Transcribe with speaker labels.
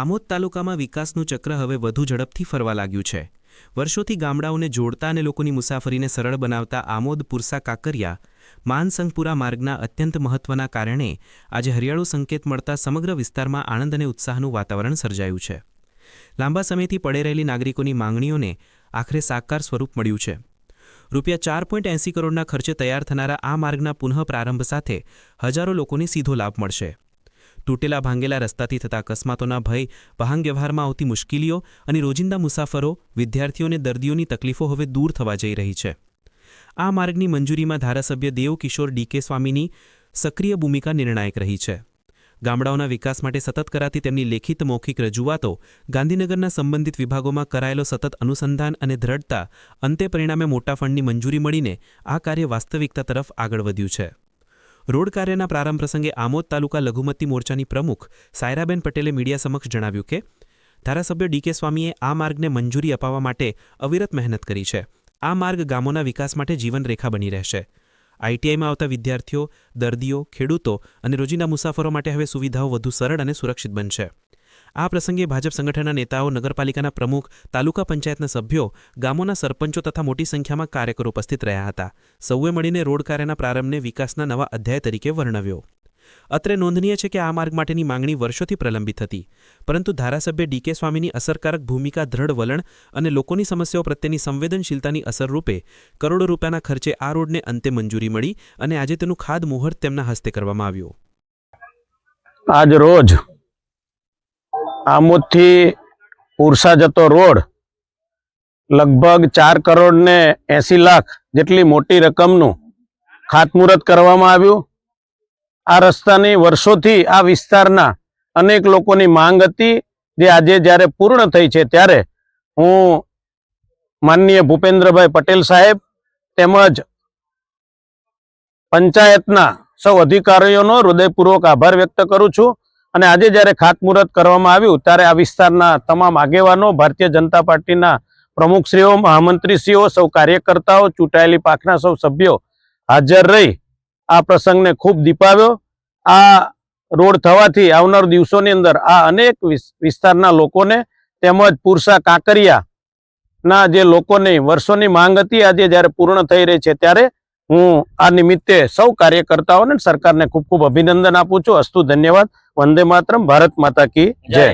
Speaker 1: આમોદ તાલુકામાં વિકાસનું ચક્ર હવે વધુ ઝડપથી ફરવા લાગ્યું છે. વર્ષોથી ગામડાઓને જોડતા અને લોકોની મુસાફરીને સરળ બનાવતા આમોદ પુરસા કાકરિયા, માનસંગપુરા માર્ગના અત્યંત મહત્વના કારણે આજે હરિયાળુ સંકેત મળતા સમગ્ર વિસ્તારમાં આનંદ અને ઉત્સાહનું વાતાવરણ સર્જાયું છે. લાંબા સમયથી પડે રહેલી નાગરિકોની માંગણીઓને આખરે સાકાર સ્વરૂપ મળ્યું છે. રૂપિયા ચાર પોઈન્ટ એંસી કરોડના ખર્ચે તૈયાર થનારા આ માર્ગના પુનઃ પ્રારંભ સાથે હજારો લોકોને સીધો લાભ મળશે. તૂટેલા ભાંગેલા રસ્તાથી થતા અકસ્માતોના ભય વાહન વ્યવહારમાં આવતી મુશ્કેલીઓ અને રોજિંદા મુસાફરો વિદ્યાર્થીઓ અને દર્દીઓની તકલીફો હવે દૂર થવા જઈ રહી છે. આ માર્ગની મંજૂરીમાં ધારાસભ્ય દેવ કિશોર ડીકે સ્વામીની સક્રિય ભૂમિકા નિર્ણાયક રહી છે. ગામડાઓના વિકાસ માટે સતત કરાતી તેમની લેખિત મૌખિક રજૂઆતો ગાંધીનગરના સંબંધિત વિભાગોમાં કરાયેલો સતત અનુસંધાન અને દ્રઢતા અંતે પરિણામે મોટા ફંડની મંજૂરી મળીને આ કાર્ય વાસ્તવિકતા તરફ આગળ વધ્યું છે. રોડ કાર્યના પ્રારંભ પ્રસંગે આમોદ તાલુકા લઘુમતી મોરચાની પ્રમુખ સાયરાબેન પટેલે મીડિયા સમક્ષ જણાવ્યું કે, ધારાસભ્ય ડીકે સ્વામીએ આ માર્ગને મંજૂરી અપાવવા માટે અવિરત મહેનત કરી છે. આ માર્ગ ગામોના વિકાસ માટે જીવનરેખા બની રહેશે. આઈટીઆઈમાં આવતા વિદ્યાર્થીઓ, દર્દીઓ, ખેડૂતો અને રોજિંદા મુસાફરો માટે હવે સુવિધાઓ વધુ સરળ અને સુરક્ષિત બનશે. આ પ્રસંગે ભાજપ સંગઠનના નેતાઓ, નગરપાલિકાના પ્રમુખ, તાલુકા પંચાયતના સભ્યો, ગામોના સરપંચો તથા મોટી સંખ્યામાં કાર્યકરો ઉપસ્થિત રહ્યા હતા. સૌએ મળીને રોડ કાર્યના પ્રારંભને વિકાસના નવા અધ્યાય તરીકે વર્ણવ્યો. અત્રે નોંધનીય છે કે આ માર્ગ માટેની માંગણી વર્ષોથી પ્રલંબિત હતી. પરંતુ ધારાસભ્ય ડીકે સ્વામીની અસરકારક ભૂમિકા, દ્રઢ વલણ અને લોકોની સમસ્યાઓ પ્રત્યેની સંવેદનશીલતાની અસરરૂપે કરોડો રૂપિયાના ખર્ચે આ રોડને અંતે મંજૂરી મળી અને આજે તેનું ખાદ મુહૂર્ત તેમના હસ્તે કરવામાં આવ્યું.
Speaker 2: આજ રોજ આમોદથી ઉર્સા જતો રોડ લગભગ ચાર કરોડ ને એસી લાખ જેટલી મોટી રકમનું ખાતમુહૂર્ત કરવામાં આવ્યું. આ રસ્તાની વર્ષોથી આ વિસ્તારના અનેક લોકોની માંગ હતી, જે આજે જ્યારે પૂર્ણ થઈ છે ત્યારે હું માનનીય ભૂપેન્દ્રભાઈ પટેલ સાહેબ તેમજ પંચાયતના સૌ અધિકારીઓનો હૃદયપૂર્વક આભાર વ્યક્ત કરું છું. અને આજે જ્યારે ખાતમુહૂર્ત કરવામાં આવ્યું, ત્યારે આ વિસ્તારના તમામ આગેવાનો, ભારતીય જનતા પાર્ટીના પ્રમુખશ્રીઓ, મહામંત્રીશ્રીઓ, સૌ કાર્યકર્તાઓ, ચૂંટાયેલી પાકના સૌ સભ્યો હાજર રહી આ પ્રસંગને ખૂબ દીપાવ્યો. આ રોડ થવાથી આવનાર દિવસોની અંદર આ અનેક વિસ્તારના લોકોને તેમજ પુરસા કાંકરિયાના જે લોકોની, વર્ષોની માંગ હતી, આજે જ્યારે પૂર્ણ થઈ રહી છે ત્યારે હું આ નિમિત્તે સૌ કાર્યકર્તાઓને સરકારને ખૂબ ખૂબ અભિનંદન આપું છું. અસ્તુ ધન્યવાદ. વંદે માતરમ. ભારત માતા કી જય.